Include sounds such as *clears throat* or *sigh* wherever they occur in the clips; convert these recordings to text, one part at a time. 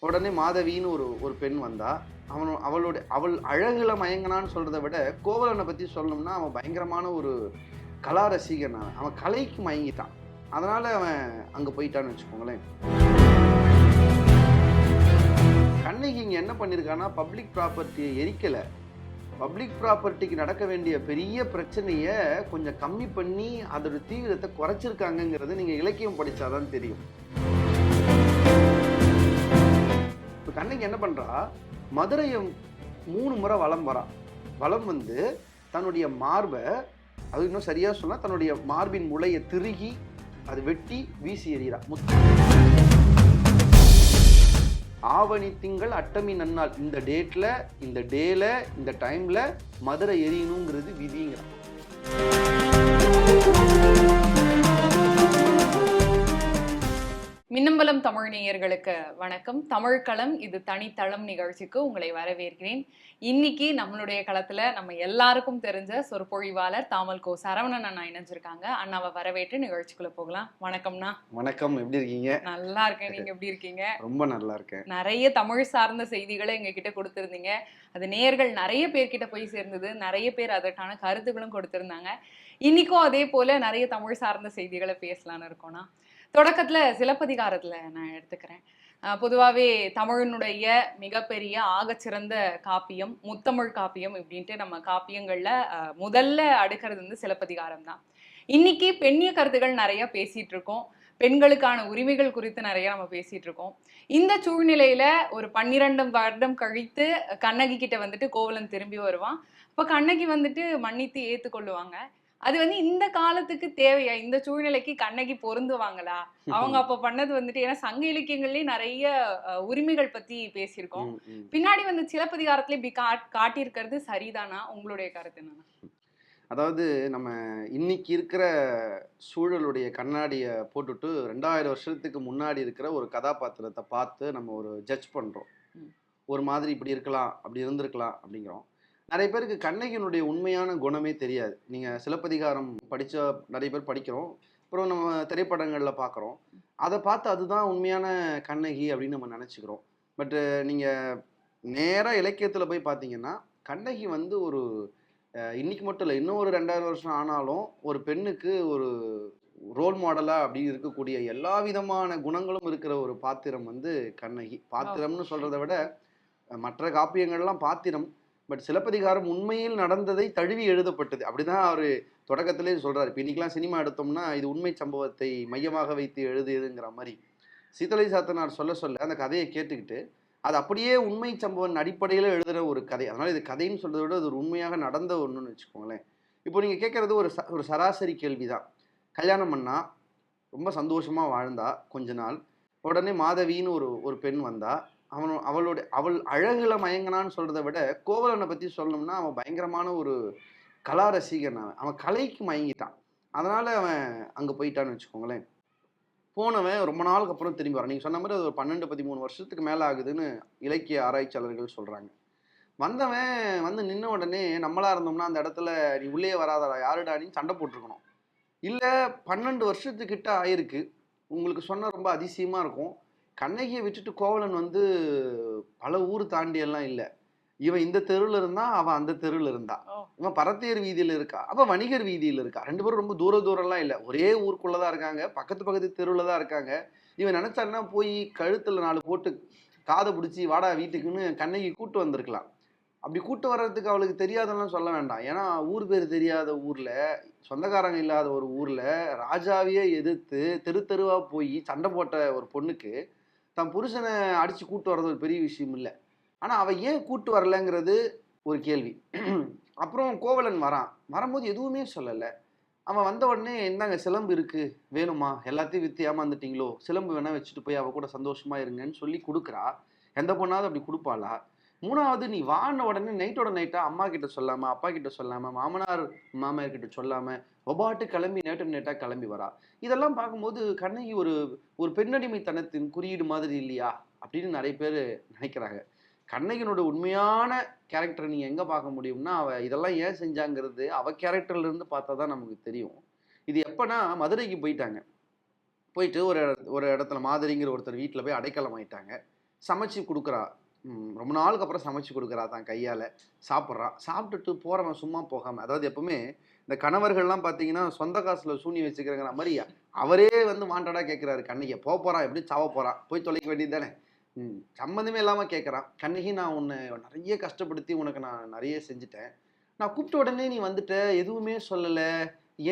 உடனே மாதவின்னு ஒரு ஒரு பெண் வந்தா அவன் அவளுடைய அவள் அழகுல மயங்கினான்னு சொல்றதை விட கோவலனை பத்தி சொல்லணும்னா அவன் பயங்கரமான ஒரு கலா ரசிகன் அவன். அவன் கலைக்கு மயங்கிட்டான். அதனால அவன் அங்க போயிட்டான்னு வச்சுக்கோங்களேன். கண்ணகி இங்க என்ன பண்ணியிருக்கான்னா பப்ளிக் ப்ராப்பர்ட்டியை எரிக்கல. பப்ளிக் ப்ராப்பர்ட்டிக்கு நடக்க வேண்டிய பெரிய பிரச்சனைய கொஞ்சம் கம்மி பண்ணி அதோட தீவிரத்தை குறைச்சிருக்காங்கங்கிறது நீங்க இலக்கியம் படிச்சாதான் தெரியும். கண்ணகி என்ன பண்றா? மதுரையை மூணு முறை வளம் வரா. வளம் வந்து தன்னுடைய மார்பை அது இன்னும் சரியா சொன்னா தன்னுடைய மார்பின் முளையை திருகி அது வெட்டி வீசி எறிகிறா. முத்து ஆவணி திங்கள் அட்டமி நன்னாள். இந்த டேட்ல இந்த டேல இந்த டைம்ல மதுரை எரியணுங்கிறது விதிங்கிறான். மின்னம்பலம் தமிழ் நேயர்களுக்கு வணக்கம். தமிழ் களம் இது தனித்தளம் நிகழ்ச்சிக்கு உங்களை வரவேற்கிறேன். இன்னைக்கு நம்மளுடைய களத்துல நம்ம எல்லாருக்கும் தெரிஞ்ச சொற்பொழிவாளர் தாமல் கோ சரவணன் அண்ணா இணைஞ்சிருக்காங்க. அண்ணாவை வரவேற்று நிகழ்ச்சிக்குள்ள போகலாம். வணக்கம்ண்ணா வணக்கம். எப்படி இருக்கீங்க? நல்லா இருக்கேன். நீங்க எப்படி இருக்கீங்க? ரொம்ப நல்லா இருக்கேன். நிறைய தமிழ் சார்ந்த செய்திகளை எங்ககிட்ட கொடுத்திருந்தீங்க. அது நேயர்கள் நிறைய பேர்கிட்ட போய் சேர்ந்தது. நிறைய பேர் அதற்கான கருத்துக்களும் கொடுத்திருந்தாங்க. இன்னைக்கும் அதே போல நிறைய தமிழ் சார்ந்த செய்திகளை பேசலாம்னு இருக்கோம்னா தொடக்கத்துல சிலப்பதிகாரத்துல நான் எடுத்துக்கிறேன். பொதுவாகவே தமிழனுடைய தமிழினுடைய மிகப்பெரிய ஆகச்சிறந்த காப்பியம் முத்தமிழ் காப்பியம் இப்படின்ட்டு நம்ம காப்பியங்கள்ல முதல்ல அடுக்கிறது வந்து சிலப்பதிகாரம் தான் இன்னைக்கு பெண்ணிய கருத்துகள் நிறைய பேசிட்டு இருக்கோம் பெண்களுக்கான உரிமைகள் குறித்து நிறைய நம்ம பேசிட்டு இருக்கோம் இந்த சூழ்நிலையில ஒரு பன்னிரெண்டு வருடம் கழித்து கண்ணகி கிட்ட வந்துட்டு கோவலன் திரும்பி வருவான். இப்போ கண்ணகி வந்துட்டு மன்னித்து ஏத்துக்கொள்ளுவாங்க. அது வந்து இந்த காலத்துக்கு தேவையா? இந்த சூழ்நிலைக்கு கண்ணகி பொருந்துவாங்களா? அவங்க அப்ப பண்ணது வந்துட்டு ஏன்னா சங்க இலக்கியங்கள்லயே நிறைய உரிமைகள் பத்தி பேசியிருக்கோம். பின்னாடி வந்து சிலப்பதிகாரத்துல இப்படி காட் காட்டியிருக்கிறது சரிதானா? உங்களுடைய கருத்து என்னன்னா? அதாவது நம்ம இன்னைக்கு இருக்கிற சூழலுடைய கண்ணாடியை போட்டுட்டு ரெண்டாயிரம் வருஷத்துக்கு முன்னாடி இருக்கிற ஒரு கதாபாத்திரத்தை பார்த்து நம்ம ஒரு ஜட்ஜ் பண்றோம். ம். ஒரு மாதிரி இப்படி இருக்கலாம் அப்படி இருந்திருக்கலாம் அப்படிங்கிறோம். நிறைய பேருக்கு கண்ணகியினுடைய உண்மையான குணமே தெரியாது. நீங்க சிலப்பதிகாரம் படிச்ச நிறைய பேர் படிக்கிறோம். அப்புறம் நம்ம திரைப்படங்கள்ல பார்க்குறோம் அதை பார்த்து அதுதான் உண்மையான கண்ணகி அப்படின்னு நம்ம நினச்சிக்கிறோம். பட்டு நீங்க நேரா இலக்கியத்துல போய் பார்த்தீங்கன்னா கண்ணகி வந்து ஒரு இன்னைக்கு மட்டும் இல்லை இன்னும் ஒரு ரெண்டாயிரம் வருஷம் ஆனாலும் ஒரு பெண்ணுக்கு ஒரு ரோல் மாடலா அப்படி இருக்கக்கூடிய எல்லா விதமான குணங்களும் இருக்கிற ஒரு பாத்திரம் வந்து கண்ணகி. பாத்திரம்னு சொல்றதை விட மற்ற காப்பியங்கள்லாம் பாத்திரம் பட் சிலப்பதிகாரம் உண்மையில் நடந்ததை தழுவி எழுதப்பட்டது. அப்படிதான் அவர் தொடக்கத்திலே சொல்றாரு. இப்போ இன்னைக்கெல்லாம் சினிமா எடுத்தோம்னா இது உண்மை சம்பவத்தை மையமாக வைத்து எழுதியதுங்கிற மாதிரி. சீதலை சாத்தனார் சொல்ல சொல்ல அந்த கதையை கேட்டுக்கிட்டு அது அப்படியே உண்மை சம்பவம் அடிப்படையில் எழுதுகிற ஒரு கதை. அதனால இது கதைன்னு சொல்றதை விட அது ஒரு உண்மையாக நடந்த ஒன்றுன்னு வச்சுக்கோங்களேன். இப்போ நீங்கள் கேட்குறது ஒரு ச ஒரு சராசரி கேள்வி தான் கல்யாணம் பண்ணா ரொம்ப சந்தோஷமா வாழ்ந்தா கொஞ்ச நாள். உடனே மாதவின்னு ஒரு ஒரு பெண் வந்தா அவன் அவளுடைய அவள் அழகுல மயங்கினான்னு சொல்றதை விட கோவலனை பத்தி சொல்லணும்னா அவன் பயங்கரமான ஒரு கலா ரசிகன் அவன். அவன் கலைக்கு மயங்கிட்டான். அதனால அவன் அங்கே போயிட்டான்னு வச்சுக்கோங்களேன். போனவன் ரொம்ப நாளுக்கு அப்புறம் திரும்பி வரான். நீங்கள் சொன்ன மாதிரி அது ஒரு பன்னெண்டு பதிமூணு வருஷத்துக்கு மேலே ஆகுதுன்னு இலக்கிய ஆராய்ச்சியாளர்கள் சொல்கிறாங்க வந்தவன் வந்து நின்ன உடனே நம்மளா இருந்தோம்னா அந்த இடத்துல நீ உள்ளே வராதடா யாருடான்னு சண்டை போட்டிருக்கணும். இல்லை பன்னெண்டு வருஷத்துக்கிட்ட ஆயிருக்கு. உங்களுக்கு சொன்ன ரொம்ப அதிசயமாக இருக்கும். கண்ணகியை விட்டுட்டு கோவலன் வந்து பல ஊர் தாண்டி எல்லாம் இல்ல. இவன் இந்த தெருவில் இருந்தா அவன் அந்த தெருவில் இருந்தா. ஓ. இவன் பரத்தையர் வீதியில இருக்கா? அப்ப வணிகர் வீதியில இருக்கா? ரெண்டு பேரும் ரொம்ப தூர தூரம்லாம் இல்ல. ஒரே ஊருக்குள்ளதான் இருக்காங்க. பக்கத்து பக்கத்து தெருவில் தான் இருக்காங்க. இவன் நினைச்சான்னா போய் கழுத்துல நாலு போட்டு காதை பிடிச்சி வாடா வீட்டுக்குன்னு கண்ணகி கூட்டு வந்திருக்கலாம். அப்படி கூட்டு வர்றதுக்கு அவளுக்கு தெரியாதெல்லாம் சொல்ல வேண்டாம். ஏன்னா ஊர் பேர் தெரியாத ஊர்ல சொந்தக்காரங்க இல்லாத ஒரு ஊர்ல ராஜாவையே எதிர்த்து தெரு தெருவா போய் சண்டை போட்ட ஒரு பொண்ணுக்கு தன் புருஷனை அடித்து கூட்டு வர்றது ஒரு பெரிய விஷயம் இல்லை. ஆனால் அவள் ஏன் கூட்டு வரலங்கிறது ஒரு கேள்வி. அப்புறம் கோவலன் வரான். வரும்போது எதுவுமே சொல்லலை. அவன் வந்த உடனே இந்தாங்க சிலம்பு இருக்குது வேணுமா? எல்லாத்தையும் விற்று ஏமாந்துட்டீங்களோ? சிலம்பு வேணால் வச்சுட்டு போய் அவள் கூட சந்தோஷமாக இருங்கன்னு சொல்லி கொடுக்குறா. எந்த பொண்ணாவது அப்படி கொடுப்பாளா? மூணாவது நீ வான உடனே நைட்டோட நைட்டா அம்மா கிட்ட சொல்லாம அப்பா கிட்ட சொல்லாம மாமனார் மாமியார் கிட்ட சொல்லாம ஒபாட்டு கிளம்பி நேட்டு நேட்டா கிளம்பி வரா? இதெல்லாம் பார்க்கும்போது கண்ணகி ஒரு ஒரு பெண்ணடிமைத்தனத்தின் குறியீடு மாதிரி இல்லையா? அப்படின்னு நிறைய பேர் நினைக்கிறாங்க. கண்ணகினோட உண்மையான கேரக்டரை நீங்கள் எங்க பார்க்க முடியும்னா அவ இதெல்லாம் ஏன் செஞ்சாங்கிறது அவ கேரக்டர்ல இருந்து பார்த்தா தான் நமக்கு தெரியும். இது எப்பனா மதுரைக்கு போயிட்டாங்க. போயிட்டு ஒரு ஒரு இடத்துல மாதிரிங்கிற ஒருத்தர் வீட்டில் போய் அடைக்கலம் ஆயிட்டாங்க சமைச்சு கொடுக்குறா. ரொம்ப நாளுக்கு அப்புறம் சமைச்சு கொடுக்குறா தான் கையால். சாப்பிட்றா. சாப்பிட்டுட்டு போகிறவன் சும்மா போகாமல் அதாவது எப்பவுமே இந்த கணவர்கள்லாம் பார்த்தீங்கன்னா சொந்த காசில் சூனி வச்சுக்கிறங்கிற மாதிரி அவரே வந்து வாண்டடாக கேட்குறாரு கண்ணகியை போக போகிறான் எப்படி சாவ போகிறான் போய் தொலைக்க வேண்டியது தானே? சம்மந்தமே இல்லாமல் கேட்குறான் கண்ணகி நான் உன்னை நிறைய கஷ்டப்படுத்தி உனக்கு நான் நிறைய செஞ்சுட்டேன். நான் கூப்பிட்ட உடனே நீ வந்துட்ட. எதுவுமே சொல்லலை.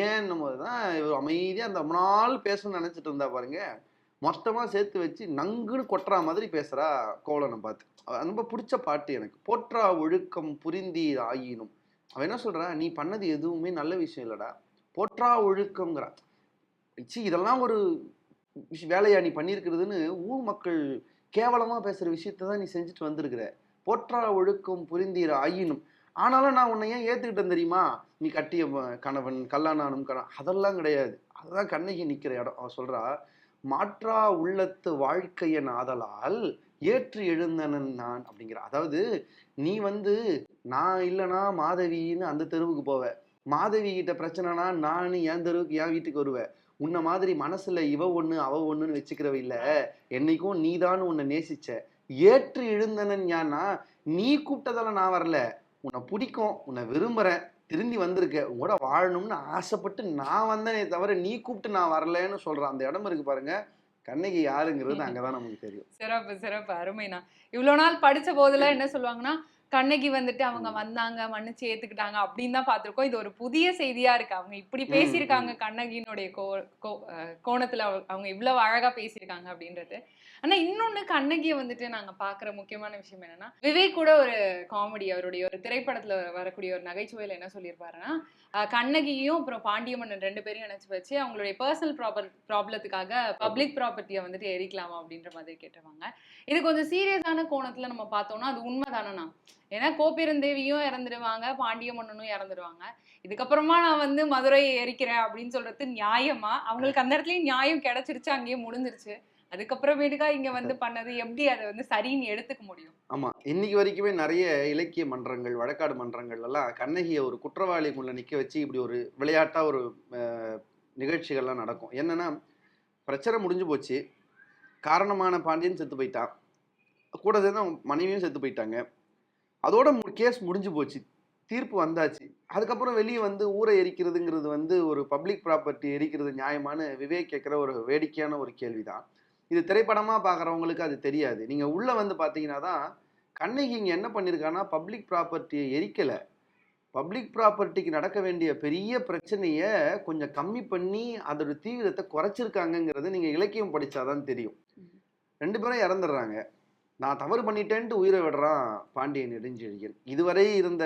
ஏன்னும் போது தான் இவர் அமைதியாக அந்த நாள் பேசணும்னு நினச்சிட்டு இருந்தா பாருங்கள் மொத்தமாக சேர்த்து வச்சு நங்குன்னு கொட்டுறா மாதிரி பேசுகிறா கோவலனை பார்த்து. ரொம்ப பிடிச்ச பாட்டு எனக்கு. போற்றா ஒழுக்கம் புரிந்தி ஆயினும். அவன் என்ன சொல்கிறா நீ பண்ணது எதுவுமே நல்ல விஷயம் இல்லைடா. போற்றா ஒழுக்கம்ங்கிறா. ச்சீ இதெல்லாம் ஒரு வேலையா நீ பண்ணியிருக்கிறதுன்னு ஊர் மக்கள் கேவலமாக பேசுகிற விஷயத்த தான் நீ செஞ்சுட்டு வந்திருக்கிற. போற்றா ஒழுக்கம் புரிந்தீர் ஆயினும். ஆனாலும் நான் உன்னை ஏன் ஏற்றுக்கிட்டேன் தெரியுமா? நீ கட்டிய கணவன் கல்லானானும் கணவன் அதெல்லாம் கிடையாது. அதுதான் கண்ணகி நிற்கிற இடம். அவ சொல்கிறா மாற்றா உள்ளத்து வாழ்க்கையன் ஆதலால் ஏற்று எழுந்தனன் நான் அப்படிங்கிற அதாவது நீ வந்து நான் இல்லைனா மாதவின்னு அந்த தெருவுக்கு போவ. மாதவி கிட்ட பிரச்சனைனா நான் என் தெருவுக்கு என் வீட்டுக்கு வருவேன் உன்ன மாதிரி மனசுல இவ ஒண்ணு அவ ஒண்ணுன்னு வச்சுக்கிறவ இல்ல. என்னைக்கும் நீதான் உன்னை நேசிச்ச. ஏற்று எழுந்தனன் ஏன்னா நீ கூப்பிட்டதால நான் வரல. உன்னை பிடிக்கும் உன்னை விரும்புறேன். திரும்பி வந்திருக்க. உங்களோட வாழணும்னு ஆசைப்பட்டு நான் வந்தேனே தவிர நீ கூப்பிட்டு நான் வரலன்னு சொல்கிறேன் அந்த இடம் இருக்கு பாருங்க. கண்ணகி யாருங்கிறது அங்கதான் நமக்கு தெரியும். சிறப்பு சிறப்பு. அருமைண்ணா இவ்வளவு நாள் படிச்ச போதுல என்ன சொல்லுவாங்கன்னா கண்ணகி வந்துட்டு அவங்க வந்தாங்க மன்னிச்சு ஏத்துக்கிட்டாங்க அப்படின்னு தான் பார்த்திருக்கோம். இது ஒரு புதிய செய்தியா இருக்கு. அவங்க இப்படி பேசியிருக்காங்க கண்ணகியினுடைய கோ கோணத்துல அவ- அவங்க இவ்வளவு அழகா பேசியிருக்காங்க அப்படின்றது. ஆனா இன்னொன்னு கண்ணகியை வந்துட்டு நாங்க பாக்குற முக்கியமான விஷயம் என்னன்னா விவேக் கூட ஒரு காமெடி அவருடைய ஒரு திரைப்படத்துல வரக்கூடிய ஒரு நகைச்சுவையில என்ன சொல்லியிருப்பாருன்னா கண்ணகியும் அப்புறம் பாண்டியமன்னன் ரெண்டு பேரையும் நினைச்சு வச்சு அவங்களுடைய பர்சனல் ப்ராப்ளம் ப்ராப்ளத்துக்காக பப்ளிக் ப்ராப்பர்ட்டியை வந்துட்டு எரிக்கலாமா அப்படின்ற மாதிரி கேட்டுருவாங்க இது கொஞ்சம் சீரியஸான கோணத்துல நம்ம பார்த்தோம்னா அது உண்மைதானண்ணா? ஏன்னா கோபிரந்தேவியும் இறந்துடுவாங்க பாண்டிய மன்னனும் இறந்துடுவாங்க இதுக்கப்புறமா நான் வந்து மதுரையை எரிக்கிறேன் அப்படின்னு சொல்றது நியாயமா? அவங்களுக்கு அந்த இடத்துலயும் நியாயம் கிடைச்சிருச்சு அங்கேயே முடிஞ்சிருச்சு. அதுக்கப்புறமேட்டுக்கா இங்க வந்து பண்ணது. எப்படி அதை வந்து சரின்னு எடுத்துக்க முடியும்? ஆமா. இன்னைக்கு வரைக்குமே நிறைய இலக்கிய மன்றங்கள் வழக்காடு மன்றங்கள் எல்லாம் கண்ணகியை ஒரு குற்றவாளிக்குள்ள நிக்க வச்சு இப்படி ஒரு விளையாட்டா ஒரு நிகழ்ச்சிகள்லாம் நடக்கும். என்னன்னா பிரச்சனை முடிஞ்சு போச்சு. காரணமான பாண்டியன் செத்து போயிட்டான். கூட சேர்ந்து மனைவியும் செத்து போயிட்டாங்க. அதோட கேஸ் முடிஞ்சு போச்சு. தீர்ப்பு வந்தாச்சு. அதுக்கப்புறம் வெளியே வந்து ஊரை எரிக்கிறதுங்கிறது வந்து ஒரு பப்ளிக் ப்ராப்பர்ட்டி எரிக்கிறது நியாயமான விவேக் கேட்குற ஒரு வேடிக்கையான ஒரு கேள்விதான். இது திரைப்படமாக பார்க்குறவங்களுக்கு அது தெரியாது. நீங்கள் உள்ளே வந்து பார்த்தீங்கன்னா தான் கண்ணகி இங்கே என்ன பண்ணியிருக்கான்னா பப்ளிக் ப்ராப்பர்ட்டியை எரிக்கலை. பப்ளிக் ப்ராப்பர்ட்டிக்கு நடக்க வேண்டிய பெரிய பிரச்சனையை கொஞ்சம் கம்மி பண்ணி அதோட தீவிரத்தை குறைச்சிருக்காங்கங்கிறது நீங்கள் இலக்கியம் படிச்சாதான் தெரியும். ரெண்டு பேரும் இறந்துடுறாங்க. நான் தவறு பண்ணிட்டேன்ட்டு உயிரை விடுறான் பாண்டியன் நெடுஞ்செழியன். இதுவரை இருந்த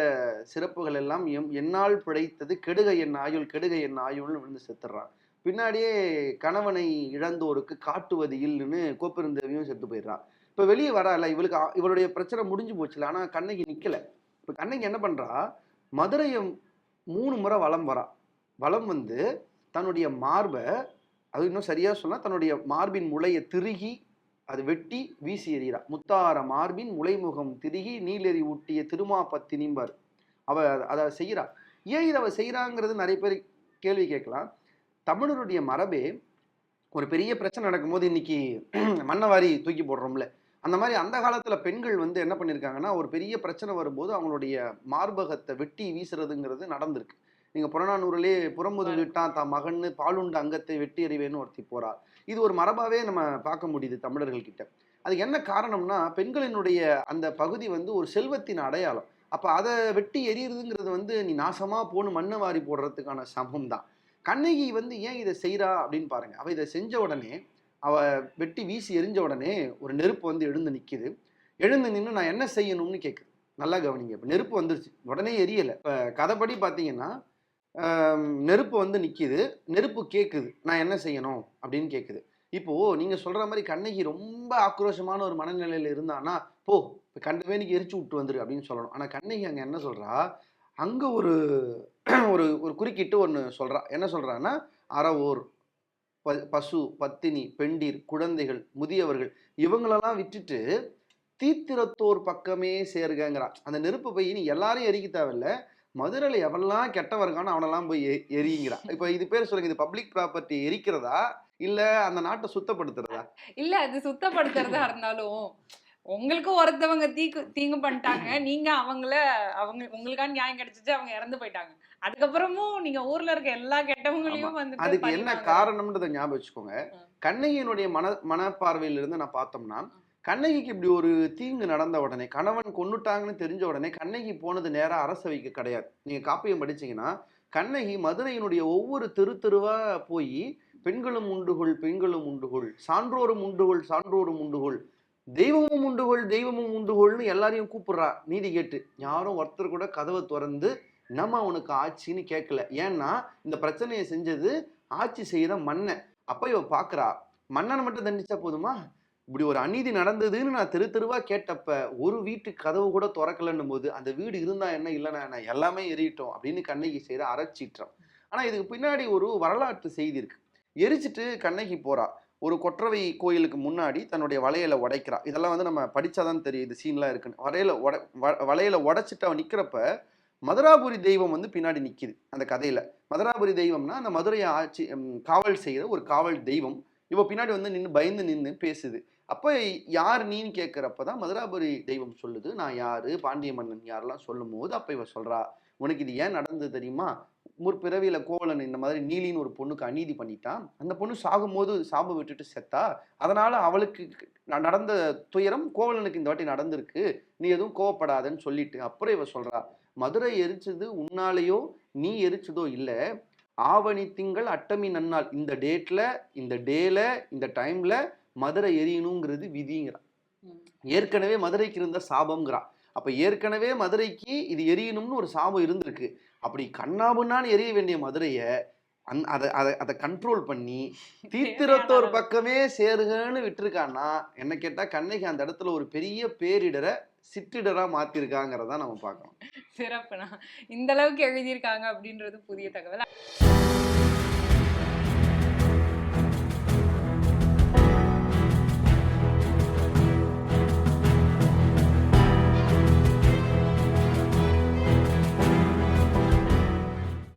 சிறப்புகள் எல்லாம் எம் என்னால் பிழைத்தது கெடுக என் ஆயுள் கெடுக என் ஆயுள்னு விழுந்து செத்துடுறான். பின்னாடியே கணவனை இழந்தோருக்கு காட்டுவது இல்லைன்னு கோப்பெருந்தேவியும் செத்து போயிடுறான். இப்போ வெளியே வரல இவளுக்கு இவளுடைய பிரச்சனை முடிஞ்சு போச்சுல ஆனால் கண்ணகி நிற்கல இப்போ கண்ணகி என்ன பண்ணுறா மதுரையை மூணு முறை வளம் வரா. வளம் வந்து தன்னுடைய மார்பை அது இன்னும் சரியாக சொன்னால் தன்னுடைய மார்பின் முளையை திருகி அது வெட்டி வீசி எறிகிறா. முத்தார மார்பின் முளைமுகம் திருகி நீலெறி ஊட்டிய திருமாப்பத்தினிம்பார். அவ அதை செய்கிறா ஏன் இதை அவள் செய்கிறாங்கிறது நிறைய பேர் கேள்வி கேட்கலாம். தமிழருடைய மரபே ஒரு பெரிய பிரச்சனை நடக்கும்போது இன்னைக்கு *clears throat* மண்ணவாரி தூக்கி போடுறோம்ல. அந்த மாதிரி அந்த காலத்துல பெண்கள் வந்து என்ன பண்ணியிருக்காங்கன்னா ஒரு பெரிய பிரச்சனை வரும்போது அவங்களுடைய மார்பகத்தை வெட்டி வீசுறதுங்கிறது நடந்திருக்கு. நீங்க புறநானூறுலே புறமுதுகிட்டான் தான் மகன்னு பாலுண்ட அங்கத்தை வெட்டி எறிவேன்னு ஒருத்தி போறா. இது ஒரு மரபாவே நம்ம பார்க்க முடியுது தமிழர்கள் கிட்ட அதுக்கு என்ன காரணம்னா பெண்களினுடைய அந்த பகுதி வந்து ஒரு செல்வத்தின் அடையாளம். அப்ப அதை வெட்டி எறியறதுங்கிறது வந்து நீ நாசமா போன்னு மண்ணை வாரி போடுறதுக்கான சமம் தான். கண்ணகி வந்து ஏன் இதை செய்கிறா அப்படின்னு பாருங்க. அவள் இதை செஞ்ச உடனே அவள் வெட்டி வீசி எரிஞ்ச உடனே ஒரு நெருப்பு வந்து எழுந்து நிற்கிது எழுந்து நின்று நான் என்ன செய்யணும்னு கேட்குது நல்லா கவனிங்க. இப்போ நெருப்பு வந்துருச்சு. உடனே எரியலை. இப்போ கதைப்படி பார்த்தீங்கன்னா நெருப்பு வந்து நிற்கிது நெருப்பு கேட்குது நான் என்ன செய்யணும் அப்படின்னு கேட்குது இப்போது நீங்கள் சொல்கிற மாதிரி கண்ணகி ரொம்ப ஆக்ரோஷமான ஒரு மனநிலையில் இருந்தான்னா போ இப்போ கண்டவேனிக்கு எரிச்சு விட்டு வந்துரு அப்படின்னு சொல்லணும். ஆனால் கண்ணகி அங்கே என்ன சொல்கிறா அங்கே ஒரு *clears throat* ஒரு ஒரு குறுக்கிட்டு ஒன்று சொல்கிறா என்ன சொல்கிறான்னா அறவோர் ப- பசு பத்தினி பெண்டீர் குழந்தைகள் முதியவர்கள் இவங்களெல்லாம் விட்டுட்டு தீத்திரத்தோர் பக்கமே சேர்கங்கிறா. அந்த நெருப்பு போய் நீ எல்லாரையும் எரிக்க தேவையில்ல. மதுரையில் எவெல்லாம் கெட்டவன் இருக்கானோ அவனெல்லாம் போய் எ- எரியுங்கிறா. இப்போ இது பேர் சொல்லுங்க இது பப்ளிக் ப்ராப்பர்ட்டி எரிக்கிறதா? இல்ல அந்த நாட்டை சுத்தப்படுத்துறதா? இல்ல அது சுத்தப்படுத்துறதா இருந்தாலும் உங்களுக்கும் ஒருத்தவங்க தீக்கு தீங்கு பண்ணிட்டாங்க. நீங்க அவங்கள அவங்க உங்களுக்கான நியாயம் கிடைச்சிச்சு அவங்க இறந்து போயிட்டாங்க. அதுக்கப்புறமும் நீங்க ஊர்ல இருக்க எல்லா கெட்டவங்களையும் வந்துட்டு அதுக்கு என்ன. காரணம்ன்றதை ஞாபகம் வச்சுக்கோங்க. கண்ணகியினுடைய மன மனப்பார்வையில இருந்து நான் பார்த்தோம்னா கண்ணகிக்கு இப்படி ஒரு தீங்கு நடந்த உடனே கணவன் கொன்னுட்டாங்கன்னு தெரிஞ்ச உடனே கண்ணகி போனது நேரா அரசவைக்கு கிடையாது. நீங்க காப்பியம் படிச்சீங்கன்னா கண்ணகி மதுரையினுடைய ஒவ்வொரு தெரு தெருவா போய் பெண்களும் உண்டுகொள் பெண்களும் உண்டுகொள் சான்றோரும் உண்டுகொள் சான்றோரும் உண்டுகொள் தெய்வமும் உண்டுகொள் தெய்வமும் உண்டுகொள்னு எல்லாரையும் கூப்பிடுறா. நீதி கேட்டு. யாரும் ஒருத்தர் கூட கதவை திறந்து நம்ம உனக்கு ஆட்சின்னு கேட்கல. ஏன்னா இந்த பிரச்சனையை செஞ்சது ஆட்சி செய்த மன்னன். அப்ப இவ பாக்குறா மன்னனை மட்டும் தண்டிச்சா போதுமா? இப்படி ஒரு அநீதி நடந்ததுன்னு நான் தெரு தெருவா கேட்டப்ப ஒரு வீட்டு கதவு கூட திறக்கலன்னும் போது அந்த வீடு இருந்தா என்ன இல்லைன்னா என்ன எல்லாமே எரியட்டும் அப்படின்னு கண்ணகி செய்த அறச்சீற்றம். ஆனா இதுக்கு பின்னாடி ஒரு வரலாற்று செய்தி இருக்கு. எரிச்சிட்டு கண்ணகி போறா. ஒரு கொற்றவை கோயிலுக்கு முன்னாடி தன்னுடைய வளையலை உடைக்கிறா. இதெல்லாம் வந்து நம்ம படிச்சாதான் தெரியும். இது சீன்லாம் இருக்குன்னு. வரையில உட வ- வளையலை உடைச்சிட்டு அவன் நிற்கிறப்ப மதுராபுரி தெய்வம் வந்து பின்னாடி நிற்கிது அந்த கதையில். மதுராபுரி தெய்வம்னா அந்த மதுரையை ஆட்சி காவல் செய்கிற ஒரு காவல் தெய்வம். இவ பின்னாடி வந்து நின்று பயந்து நின்று பேசுது. அப்போ யார் நீன்னு கேட்குறப்ப தான் மதுராபுரி தெய்வம் சொல்லுது. நான் யார்? பாண்டிய மன்னன் யாரெல்லாம் சொல்லும் போது அப்போ இவ சொல்கிறா உனக்கு இது ஏன் நடந்தது தெரியுமா? முற்பிறவியில கோவலன் இந்த மாதிரி நீலின்னு ஒரு பொண்ணுக்கு அநீதி பண்ணிட்டான். அந்த பொண்ணு சாகும்போது சாபம் விட்டுட்டு செத்தா. அதனால அவளுக்கு நடந்த துயரம் கோவலனுக்கு இந்த வாட்டி நடந்திருக்கு. நீ எதுவும் கோவப்படாதன்னு சொல்லிட்டு அப்புறம் இவ சொல்றா மதுரை எரிச்சது உன்னாலேயோ நீ எரிச்சதோ இல்ல. ஆவணி திங்கள் அட்டமி நன்னாள். இந்த டேட்ல இந்த டேல இந்த டைம்ல மதுரை எரியணுங்கிறது விதிங்கிறா ம். ஏற்கனவே மதுரைக்கு இருந்த சாபம்ங்கிறா அப்ப ஏற்கனவே மதுரைக்கு இது எரியணும்னு ஒரு சாபம் இருந்திருக்கு. அப்படி கண்ணாபுண்ணான்னு எரிய வேண்டிய மதுரைய அந் அதை அதை அதை கண்ட்ரோல் பண்ணி *laughs* தீத்திரத்தோர். பக்கமே சேருகன்னு விட்டுருக்கான்னா என்ன கேட்டா கண்ணகி அந்த இடத்துல ஒரு பெரிய பேரிடரை சிற்றிடரா மாத்திருக்காங்கிறத நம்ம பார்க்கணும். சிறப்புண்ணா. இந்த அளவுக்கு எழுதியிருக்காங்க அப்படின்றது புதிய தகவல்.